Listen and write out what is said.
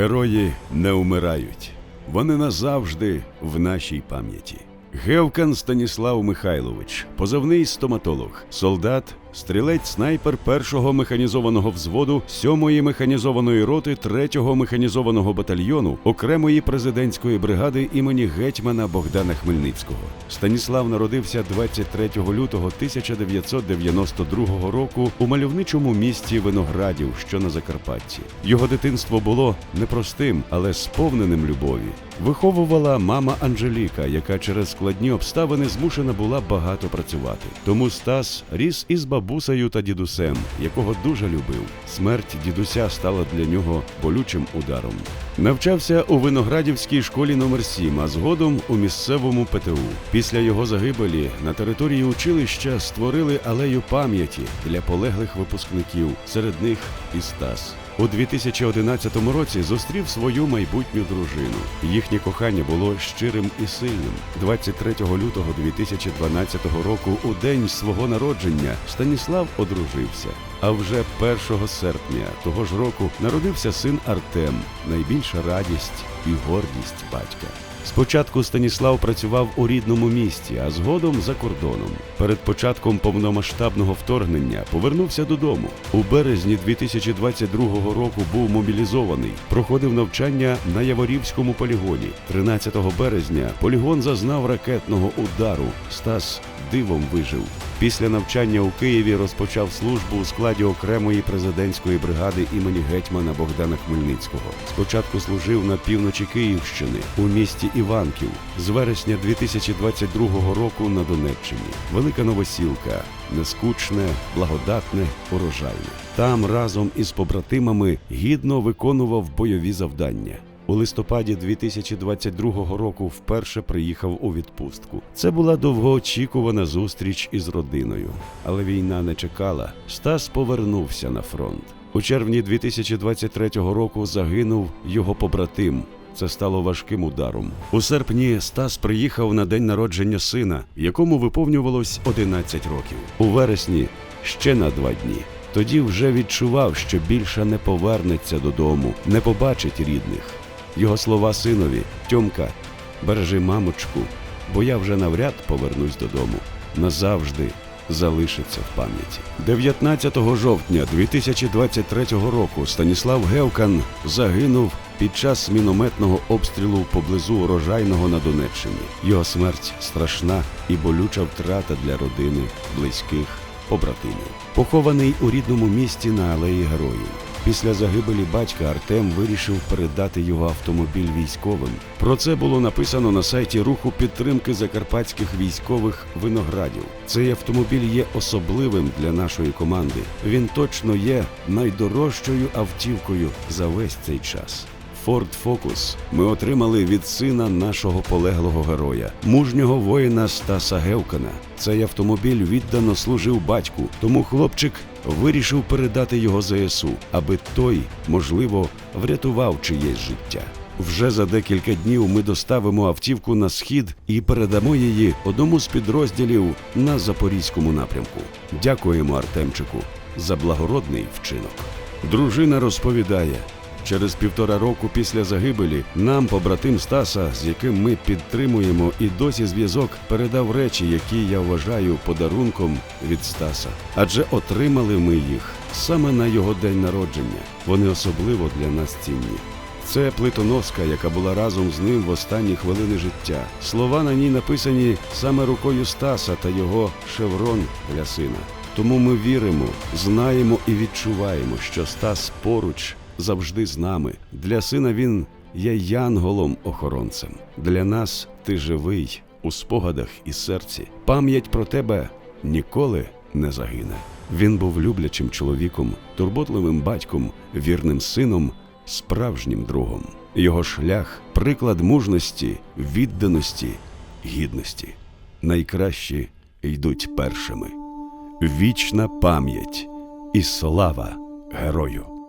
Герої не вмирають. Вони назавжди в нашій пам'яті. Гевкан Станіслав Михайлович, позивний стоматолог, солдат, стрілець-снайпер першого механізованого взводу 7-ї механізованої роти 3-го механізованого батальйону окремої президентської бригади імені гетьмана Богдана Хмельницького. Станіслав народився 23 лютого 1992 року у мальовничому місті Виноградів, що на Закарпатті. Його дитинство було непростим, але сповненим любові. Виховувала мама Анжеліка, яка через складні обставини змушена була багато працювати. Тому Стас ріс із бабусею та дідусем, якого дуже любив. Смерть дідуся стала для нього болючим ударом. Навчався у Виноградівській школі номер 7 а згодом у місцевому ПТУ. Після його загибелі на території училища створили алею пам'яті для полеглих випускників, серед них і Стас. У 2011 році зустрів свою майбутню дружину. Їхнє кохання було щирим і сильним. 23 лютого 2012 року, у день свого народження, Станіслав одружився. А вже 1 серпня того ж року народився син Артем, найбільша радість і гордість батька. Спочатку Станіслав працював у рідному місті, а згодом за кордоном. Перед початком повномасштабного вторгнення повернувся додому. У березні 2022 року був мобілізований, проходив навчання на Яворівському полігоні. 13 березня полігон зазнав ракетного удару. Стас дивом вижив. Після навчання у Києві розпочав службу у складі окремої президентської бригади імені гетьмана Богдана Хмельницького. Спочатку служив на півночі Київщини у місті Іванків з вересня 2022 року на Донеччині. Велика новосілка, нескучне, благодатне, урожайне. Там разом із побратимами гідно виконував бойові завдання. У листопаді 2022 року вперше приїхав у відпустку. Це була довгоочікувана зустріч із родиною, але війна не чекала. Стас повернувся на фронт. У червні 2023 року загинув його побратим. Це стало важким ударом. У серпні Стас приїхав на день народження сина, якому виповнювалось 11 років. У вересні ще на два дні. Тоді вже відчував, що більше не повернеться додому, не побачить рідних. Його слова синові Тьомка, бережи мамочку, бо я вже навряд повернусь додому. Назавжди залишиться в пам'яті. 19 жовтня 2023 року Станіслав Гевкан загинув під час мінометного обстрілу поблизу урожайного на Донеччині. Його смерть страшна і болюча втрата для родини, близьких, побратимів. Похований у рідному місті на алеї Героїв. Після загибелі батька Артем вирішив передати його автомобіль військовим. Про це було написано на сайті руху підтримки закарпатських військових виноградів. Цей автомобіль є особливим для нашої команди. Він точно є найдорожчою автівкою за весь цей час. Ford Focus ми отримали від сина нашого полеглого героя, мужнього воїна Стаса Гевкана. Цей автомобіль віддано служив батьку, тому хлопчик вирішив передати його ЗСУ, аби той, можливо, врятував чиєсь життя. Вже за декілька днів ми доставимо автівку на схід і передамо її одному з підрозділів на запорізькому напрямку. Дякуємо Артемчику за благородний вчинок. Дружина розповідає. Через півтора року після загибелі нам побратим Стаса, з яким ми підтримуємо і досі зв'язок, передав речі, які я вважаю подарунком від Стаса. Адже отримали ми їх саме на його день народження. Вони особливо для нас цінні. Це плитоноска, яка була разом з ним в останні хвилини життя. Слова на ній написані саме рукою Стаса та його шеврон для сина. Тому ми віримо, знаємо і відчуваємо, що Стас поруч завжди з нами. Для сина він є янголом-охоронцем. Для нас ти живий у спогадах і серці. Пам'ять про тебе ніколи не загине. Він був люблячим чоловіком, турботливим батьком, вірним сином, справжнім другом. Його шлях приклад мужності, відданості, гідності. Найкращі йдуть першими. Вічна пам'ять і слава герою!